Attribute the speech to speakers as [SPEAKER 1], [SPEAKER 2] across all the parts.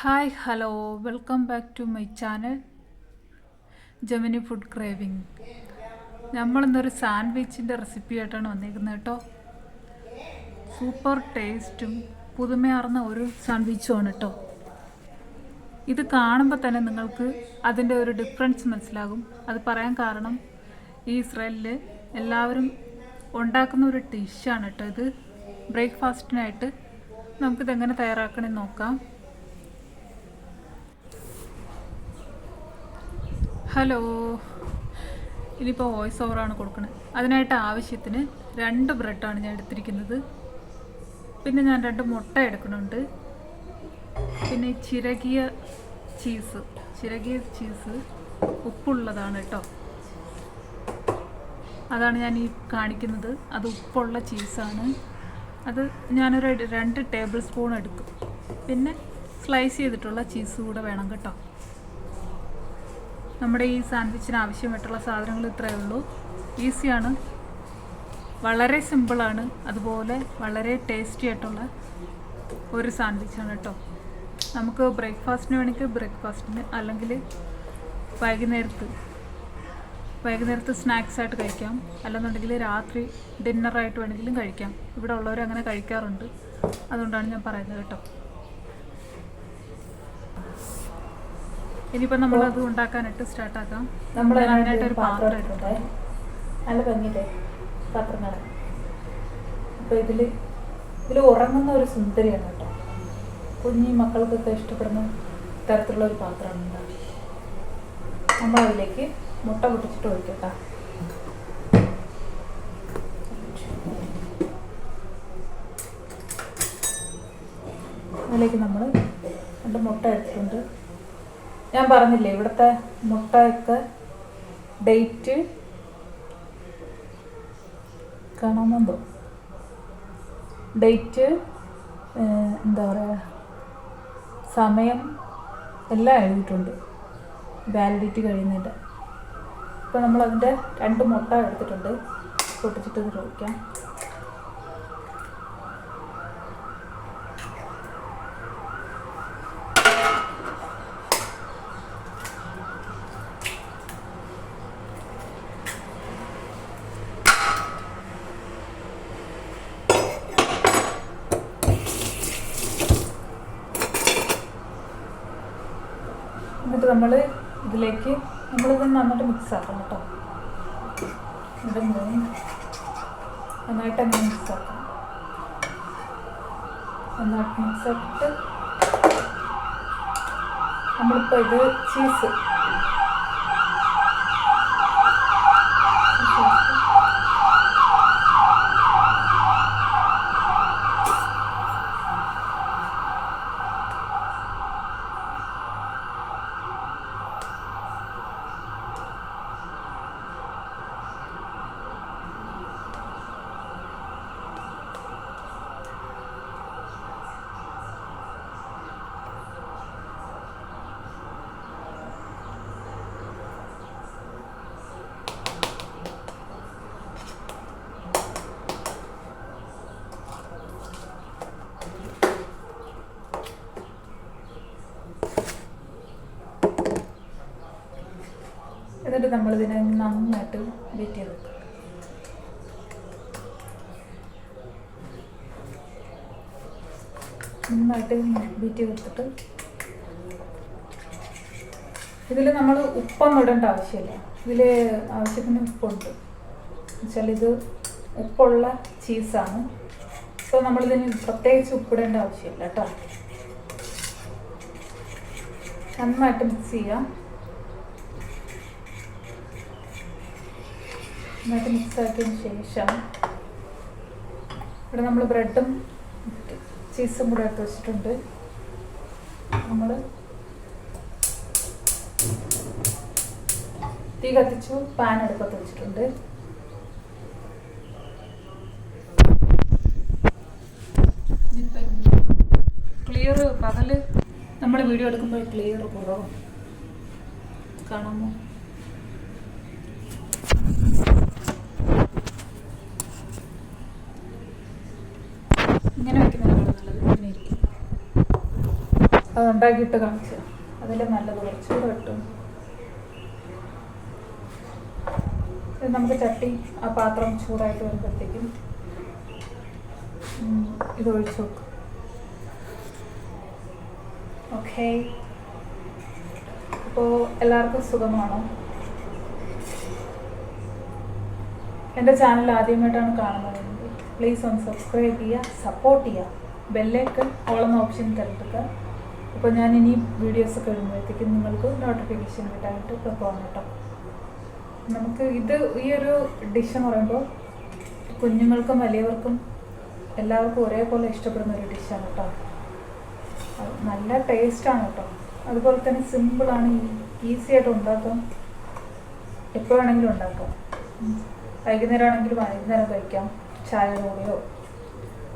[SPEAKER 1] Hi hello welcome back to my channel Jamini food craving നമ്മളിന്നൊരു സാൻഡ്വിച്ചിന്റെ recipe ആയിട്ടാണ് വന്നിരിക്കുന്നത് കേട്ടോ. സൂപ്പർ ടേസ്റ്റും പുതുമയാർന്ന ഒരു സാൻഡ്വിച്ചുമാണ് കേട്ടോ. ഇത് കാണുമ്പോൾ തന്നെ നിങ്ങൾക്ക് അതിന്റെ ഒരു ഡിഫറൻസ് മനസ്സിലാകും. അത് പറയാൻ കാരണം ഈ ഇസ്രായേലിൽ എല്ലാവരും ഉണ്ടാക്കുന്ന ഒരു ഡിഷാണ് കേട്ടോ ഇത്. ബ്രേക്ക്ഫാസ്റ്റിനായിട്ട് നമുക്കിതെങ്ങനെ തയ്യാറാക്കണമെന്ന് നോക്കാം. ഹലോ. ഇനിയിപ്പോൾ വോയിസ് ഓവറാണ് കൊടുക്കുന്നത് അതിനായിട്ട് ആവശ്യത്തിന് രണ്ട് ബ്രെഡാണ് ഞാൻ എടുത്തിരിക്കുന്നത്. പിന്നെ ഞാൻ രണ്ട് മുട്ട എടുക്കുന്നുണ്ട്. പിന്നെ ചിരകിയ ചീസ് ചിരകിയ ചീസ് ഉപ്പുള്ളതാണ് കേട്ടോ. അതാണ് ഞാൻ ഈ കാണിക്കുന്നത്. അത് ഉപ്പുള്ള ചീസാണ് അത് ഞാനൊരു രണ്ട് ടേബിൾ സ്പൂൺ എടുക്കും. പിന്നെ സ്ലൈസ് ചെയ്തിട്ടുള്ള ചീസ് കൂടെ വേണം കേട്ടോ. നമ്മുടെ ഈ സാൻഡ്വിച്ചിന് ആവശ്യമായിട്ടുള്ള സാധനങ്ങൾ ഇത്രയേ ഉള്ളൂ. ഈസിയാണ്. വളരെ സിമ്പിളാണ്. അതുപോലെ വളരെ ടേസ്റ്റി ആയിട്ടുള്ള ഒരു സാൻഡ്വിച്ചാണ് കേട്ടോ. നമുക്ക് ബ്രേക്ക്ഫാസ്റ്റിന് വേണമെങ്കിൽ ബ്രേക്ക്ഫാസ്റ്റിന് അല്ലെങ്കിൽ വൈകുന്നേരത്ത്. വൈകുന്നേരത്ത് സ്നാക്സ് ആയിട്ട് കഴിക്കാം. അല്ലെന്നുണ്ടെങ്കിൽ രാത്രി ഡിന്നറായിട്ട് വേണമെങ്കിലും കഴിക്കാം. ഇവിടെ ഉള്ളവർ അങ്ങനെ കഴിക്കാറുണ്ട്. അതുകൊണ്ടാണ് ഞാൻ പറയുന്നത് കേട്ടോ. ഇനിയിപ്പോൾ നമ്മളത് ഉണ്ടാക്കാനായിട്ട് സ്റ്റാർട്ടാക്കാം
[SPEAKER 2] നമ്മൾ
[SPEAKER 1] അതിനായിട്ട് ഒരു പാത്രം
[SPEAKER 2] എടുത്തിട്ടുണ്ട് നല്ല ഭംഗിയില്ലേ? പാത്രങ്ങൾ അപ്പോൾ ഇതിൽ ഇതിൽ ഉറങ്ങുന്ന ഒരു സുന്ദരിയാണ് കേട്ടോ. കുഞ്ഞി മക്കൾക്കൊക്കെ ഇഷ്ടപ്പെടുന്ന തരത്തിലുള്ള ഒരു പാത്രമാണ് ഉണ്ടാവും നമ്മൾ അതിലേക്ക് മുട്ട പൊട്ടിച്ചിട്ട് ഒഴിക്കട്ടോ. അതിലേക്ക് നമ്മൾ രണ്ട് മുട്ട എടുത്തിട്ടുണ്ട്. ഞാൻ പറഞ്ഞില്ലേ ഇവിടുത്തെ മുട്ടയൊക്കെ ഡേറ്റ് കാണാമെന്തോ ഡേറ്റ് എന്താ പറയുക സമയം എല്ലാം എഴുതിയിട്ടുണ്ട്. വാലിഡിറ്റി കഴിയുന്നതിന്റെ. ഇപ്പോൾ നമ്മളതിന്റെ രണ്ട് മുട്ട എടുത്തിട്ടുണ്ട്. പൊട്ടിച്ചിട്ട് ഇത് നമ്മൾ ഇതിലേക്ക് നമ്മൾ ഇത് നന്നായിട്ട് മിക്സ് ആക്കണം കേട്ടോ. ഇവിടെ നന്നായിട്ട് അങ്ങനെ മിക്സ് ആക്കണം. നന്നായിട്ട് മിക്സ് ആക്കിയിട്ട് നമ്മളിപ്പോൾ ഇത് ചീസ് എന്നിട്ട് നമ്മളിതിനെ നന്നായിട്ട് ബീറ്റ് ചെയ്ത് നന്നായിട്ട് ബീറ്റ് ചെയ്തെടുത്തിട്ട് ഇതിൽ നമ്മൾ ഉപ്പൊന്നും ഇടേണ്ട ആവശ്യമില്ല. ഇതിൽ ആവശ്യത്തിന് ഉപ്പുണ്ട്. എന്നുവെച്ചാൽ ഇത് ഉപ്പുള്ള ചീസാണ്. സോ നമ്മളിതിന് പ്രത്യേകിച്ച് ഉപ്പിടേണ്ട ആവശ്യമില്ല കേട്ടോ. നന്നായിട്ട് മിക്സ് ചെയ്യാം. നന്നായിട്ട് മിക്സ് ആക്കിയതിന് ശേഷം ഇവിടെ നമ്മൾ ബ്രെഡും ചീസും കൂടെ ഇട്ട് വെച്ചിട്ടുണ്ട്. നമ്മൾ തീ കത്തിച്ചു പാൻ അടുപ്പത്ത് വെച്ചിട്ടുണ്ട്.
[SPEAKER 1] ക്ലിയർ പകൽ നമ്മൾ വീഡിയോ എടുക്കുമ്പോൾ ക്ലിയർ കുറവാണ് കാണാമോ ഇങ്ങനെ വെക്കുന്നതിനാണ് നല്ലത് ഇങ്ങനെ ഇരിക്കും അത് ഉണ്ടാക്കിയിട്ട് കാണിച്ചു അതിൽ നല്ലത് കുറച്ചുകൂടെ കിട്ടും നമുക്ക് ചട്ടി ആ പാത്രം ചൂടായിട്ട് വരുമ്പോഴത്തേക്കും ഇത് ഒഴിച്ചു വെക്കും. ഓക്കെ. അപ്പോൾ എല്ലാവർക്കും സുഖമാണോ? എന്റെ ചാനൽ ആദ്യമായിട്ടാണ് കാണുന്നത്. പ്ലീസ് ഒന്ന് സബ്സ്ക്രൈബ് ചെയ്യുക സപ്പോർട്ട് ചെയ്യുക. ബെല്ലേക്ക് ഓളെന്ന ഓപ്ഷൻ തിരഞ്ഞെടുക്കുക. അപ്പോൾ ഞാൻ ഇനി വീഡിയോസ് കഴിയുമ്പോഴത്തേക്കും നിങ്ങൾക്ക് നോട്ടിഫിക്കേഷൻ കിട്ടാനായിട്ട് പോകാം കേട്ടോ. നമുക്ക് ഇത് ഈ ഒരു ഡിഷ് എന്ന് പറയുമ്പോൾ കുഞ്ഞുങ്ങൾക്കും വലിയവർക്കും എല്ലാവർക്കും ഒരേപോലെ ഇഷ്ടപ്പെടുന്ന ഒരു ഡിഷാണ് കേട്ടോ. നല്ല ടേസ്റ്റാണ് കേട്ടോ. അതുപോലെ തന്നെ സിമ്പിളാണ് ഈസി ആയിട്ട് ഉണ്ടാക്കാം. എപ്പോൾ വേണമെങ്കിലും ഉണ്ടാക്കാം. വൈകുന്നേരം ആണെങ്കിൽ വൈകുന്നേരം കഴിക്കാം. ചായ കൂടെയോ?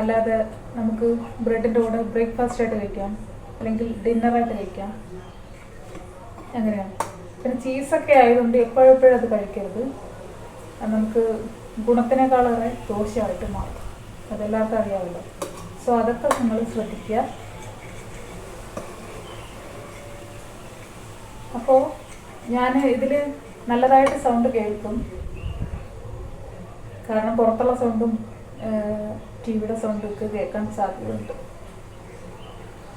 [SPEAKER 1] അല്ലാതെ നമുക്ക് ബ്രെഡിന്റെ കൂടെ ബ്രേക്ക്ഫാസ്റ്റ് ആയിട്ട് കഴിക്കാം. അല്ലെങ്കിൽ ഡിന്നറായിട്ട് കഴിക്കാം. അങ്ങനെയാണ്. പിന്നെ ചീസൊക്കെ ആയതുകൊണ്ട് എപ്പോഴെപ്പോഴും അത് കഴിക്കരുത്. നമുക്ക് ഗുണത്തിനേക്കാളേറെ ദോഷമായിട്ട് മാറും. അതെല്ലാവർക്കും അറിയാമല്ലോ. സോ അതൊക്കെ നിങ്ങൾ ശ്രദ്ധിക്കുക. അപ്പോൾ ഞാൻ ഇതിൽ നല്ലതായിട്ട് സൗണ്ട് കേൾക്കും. കാരണം പുറത്തുള്ള സൗണ്ടും ടി വിയുടെ സൗണ്ടും ഒക്കെ കേൾക്കാൻ സാധ്യതയുണ്ട്.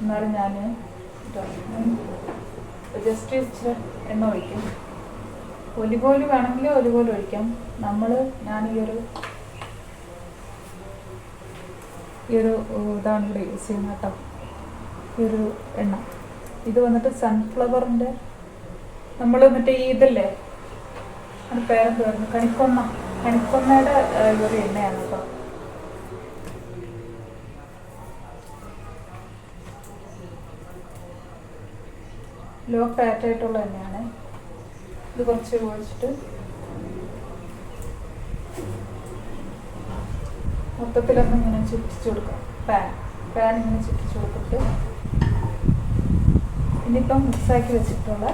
[SPEAKER 1] എന്നാലും ഞാൻ ജസ്റ്റ് ഇച്ചിരി എണ്ണ ഒഴിക്കും. ഒലിവ് വേണമെങ്കിൽ ഒലിവ് ഒഴിക്കാം. നമ്മൾ ഞാൻ ഈ ഒരു ഈ ഒരു ഇതാണ് ഇവിടെ യൂസ് ചെയ്യുന്നത് കേട്ടോ. ഈ ഒരു എണ്ണ. ഇത് വന്നിട്ട് സൺഫ്ലവറിന്റെ നമ്മൾ മറ്റേ ഈ ഇതല്ലേ? അത് പേരെന്ത് പറഞ്ഞു കണിക്കൊന്ന. കണിക്കൊന്നയുടെ ഒരു എണ്ണയാണ് കേട്ടോ. ലോ ഫാറ്റ് ആയിട്ടുള്ള തന്നെയാണ് ഇത് കുറച്ച് ഒഴിച്ചിട്ട് മൊത്തത്തിലൊന്ന് ഇങ്ങനെ ചുറ്റിച്ചു കൊടുക്കാം. പാൻ പാൻ ഇങ്ങനെ ചുറ്റിച്ചു കൊടുത്തിട്ട് ഇനിയിപ്പം മിക്സാക്കി വെച്ചിട്ടുള്ള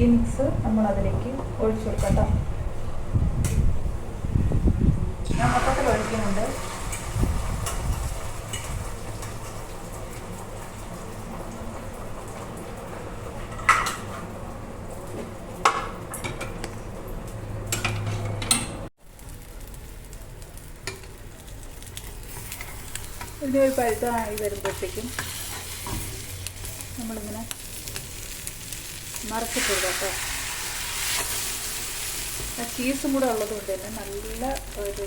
[SPEAKER 1] ഈ മിക്സ് നമ്മൾ അതിലേക്ക് ഒഴിച്ചു കൊടുക്കാം കേട്ടോ. ഞാൻ മൊത്തത്തിൽ ഒഴിക്കുന്നുണ്ട്. ഇതിന്റെ ഒരു പഴുത്തമായി വരുമ്പോഴത്തേക്കും നമ്മളിങ്ങനെ മറച്ചിട്ട് കൊടുക്കാം കേട്ടോ ആ ചീസും കൂടെ ഉള്ളതുകൊണ്ട് തന്നെ നല്ല ഒരു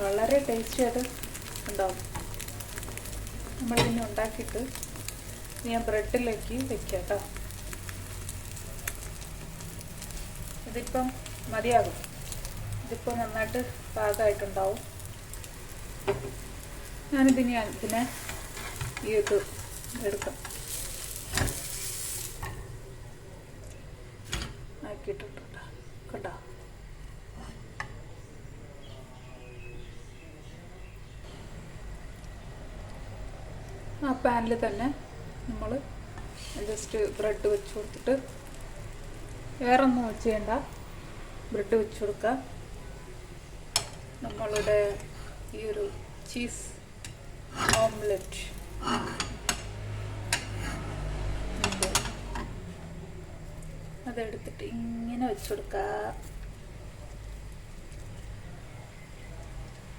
[SPEAKER 1] വളരെ ടേസ്റ്റി ആയിട്ട് ഉണ്ടാവും. നമ്മളിതിനെ ഉണ്ടാക്കിയിട്ട് ഞാൻ ബ്രെഡിലേക്ക് വെക്കാം കേട്ടോ ഇതിപ്പം മതിയാകും. ഇതിപ്പോൾ നന്നായിട്ട് പാകമായിട്ടുണ്ടാവും. ഞാനിതിനി പിന്നെ ഈ ഇത് എടുക്കാം. ആക്കിയിട്ടുണ്ട് കേട്ടോ ആ പാനിൽ തന്നെ നമ്മൾ ജസ്റ്റ് ബ്രെഡ് വെച്ച് കൊടുത്തിട്ട് വേറെ ഒന്നും ചെയ്യണ്ട. ബ്രെഡ് വെച്ച് കൊടുക്കുക. നമ്മളുടെ ഈ ഒരു ചീസ് ഓംലെറ്റ് അതെടുത്തിട്ട് ഇങ്ങനെ വെച്ച് കൊടുക്കുക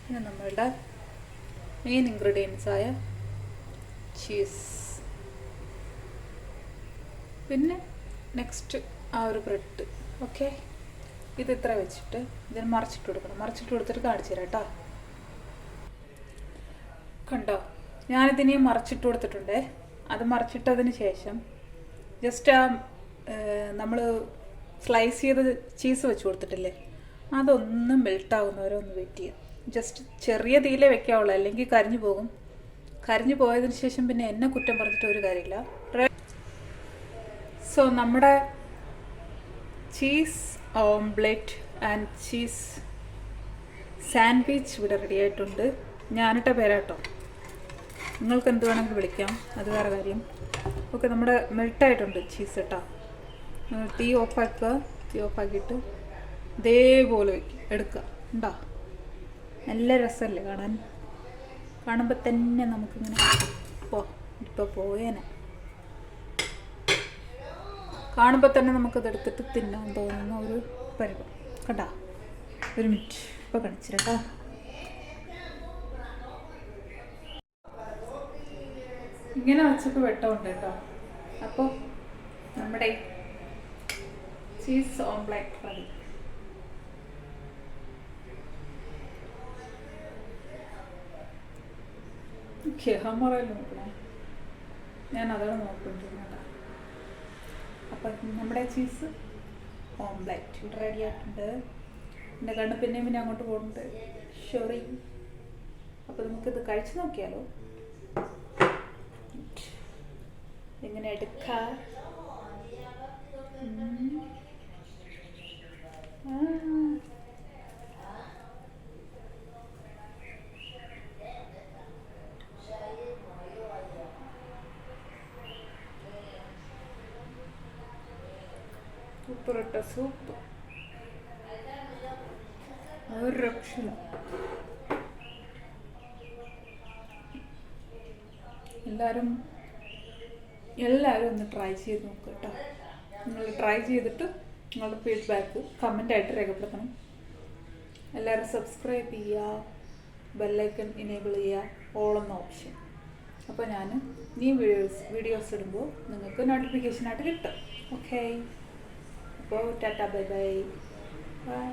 [SPEAKER 1] പിന്നെ നമ്മളുടെ മെയിൻ ഇൻഗ്രീഡിയൻസ് ആയ ചീസ് പിന്നെ നെക്സ്റ്റ് ആ ഒരു ബ്രെഡ് ഓക്കെ ഇത് ഇത്ര വെച്ചിട്ട് ഇതിന് മറിച്ചിട്ട് കൊടുക്കണം. മറിച്ചിട്ട് കൊടുത്തിട്ട് കാണിച്ചു തരാം കേട്ടോ. കണ്ടോ? ഞാനിതിനെ മറിച്ചിട്ട് കൊടുത്തിട്ടുണ്ടേ. അത് മറിച്ചിട്ടതിന് ശേഷം ജസ്റ്റ് ആ നമ്മൾ സ്ലൈസ് ചെയ്ത് ചീസ് വെച്ച് കൊടുത്തിട്ടില്ലേ? അതൊന്ന് മെൽട്ടാവുന്നവരെ ഒന്ന് വെയിറ്റ് ചെയ്യാം. ജസ്റ്റ് ചെറിയ തീയിലേ വെക്കാവുള്ളൂ. അല്ലെങ്കിൽ കരിഞ്ഞു പോകും. കരിഞ്ഞു പോയതിന് ശേഷം പിന്നെ എന്നെ കുറ്റം പറഞ്ഞിട്ട് ഒരു കാര്യമില്ല. സോ നമ്മുടെ cheese omelette and cheese sandwich ഇവിടെ റെഡി ആയിട്ടുണ്ട്. ഞാനിട്ട പേരാട്ടോ. നിങ്ങൾക്ക് എന്ത് വേണമെങ്കിൽ വിളിക്കാം. അത് വേറെ കാര്യം. ഓക്കെ നമ്മുടെ മെൽട്ടായിട്ടുണ്ട് ചീസ് നിങ്ങൾ തീ ഓഫാക്കുക. തീ ഓഫാക്കിയിട്ട് ഇതേപോലെ വയ്ക്കും എടുക്കുക. ഉണ്ടോ? നല്ല രസമല്ലേ കാണാൻ? കാണുമ്പോൾ തന്നെ നമുക്കിങ്ങനെ പോ ഇപ്പോൾ പോയേനെ. കാണുമ്പോൾ തന്നെ നമുക്കത് എടുത്തിട്ട് തിന്നാൻ തോന്നുന്ന ഒരു പരിപാടി. കണ്ടാ? ഒരു മിനിറ്റ്. ഇപ്പോൾ കാണിച്ചിരട്ടോ ഇങ്ങനെ വെച്ചപ്പോൾ വെട്ടമുണ്ട് കേട്ടോ. അപ്പോൾ നമ്മുടെ ചീസ് ഓംപ്ലേറ്റ് റെഡി. ഞാൻ അതാണ് നോക്കിക്കൊണ്ടിരുന്നത് അപ്പം നമ്മുടെ ചീസ് ഓംപ്ലേറ്റ് ഇവിടെ റെഡി ആയിട്ടുണ്ട്. എന്റെ കണ്ണ് പിന്നെയും പിന്നെ അങ്ങോട്ട് പോകുന്നുണ്ട്. ഷോറി അപ്പോൾ നമുക്കിത് കഴിച്ചു നോക്കിയാലോ? എങ്ങനെ എടുക്ക. സൂപ്പറിട്ട സൂപ്പ് ഒരു എല്ലാവരും എല്ലാവരും ഒന്ന് ട്രൈ ചെയ്ത് നോക്കുക കേട്ടോ നിങ്ങൾ ട്രൈ ചെയ്തിട്ട് നിങ്ങളുടെ ഫീഡ്ബാക്ക് കമന്റായിട്ട് രേഖപ്പെടുത്തണം. എല്ലാവരും സബ്സ്ക്രൈബ് ചെയ്യുക ബെല്ലൈക്കൺ ഇനേബിൾ ചെയ്യുക ഓൾ എന്ന ഓപ്ഷൻ അപ്പോൾ ഞാൻ നീ വീഡിയോസ് വീഡിയോസ് ഇടുമ്പോൾ നിങ്ങൾക്ക് നോട്ടിഫിക്കേഷനായിട്ട് കിട്ടും. ഓക്കെ അപ്പോൾ ടാറ്റ ബൈ ബൈ ബൈ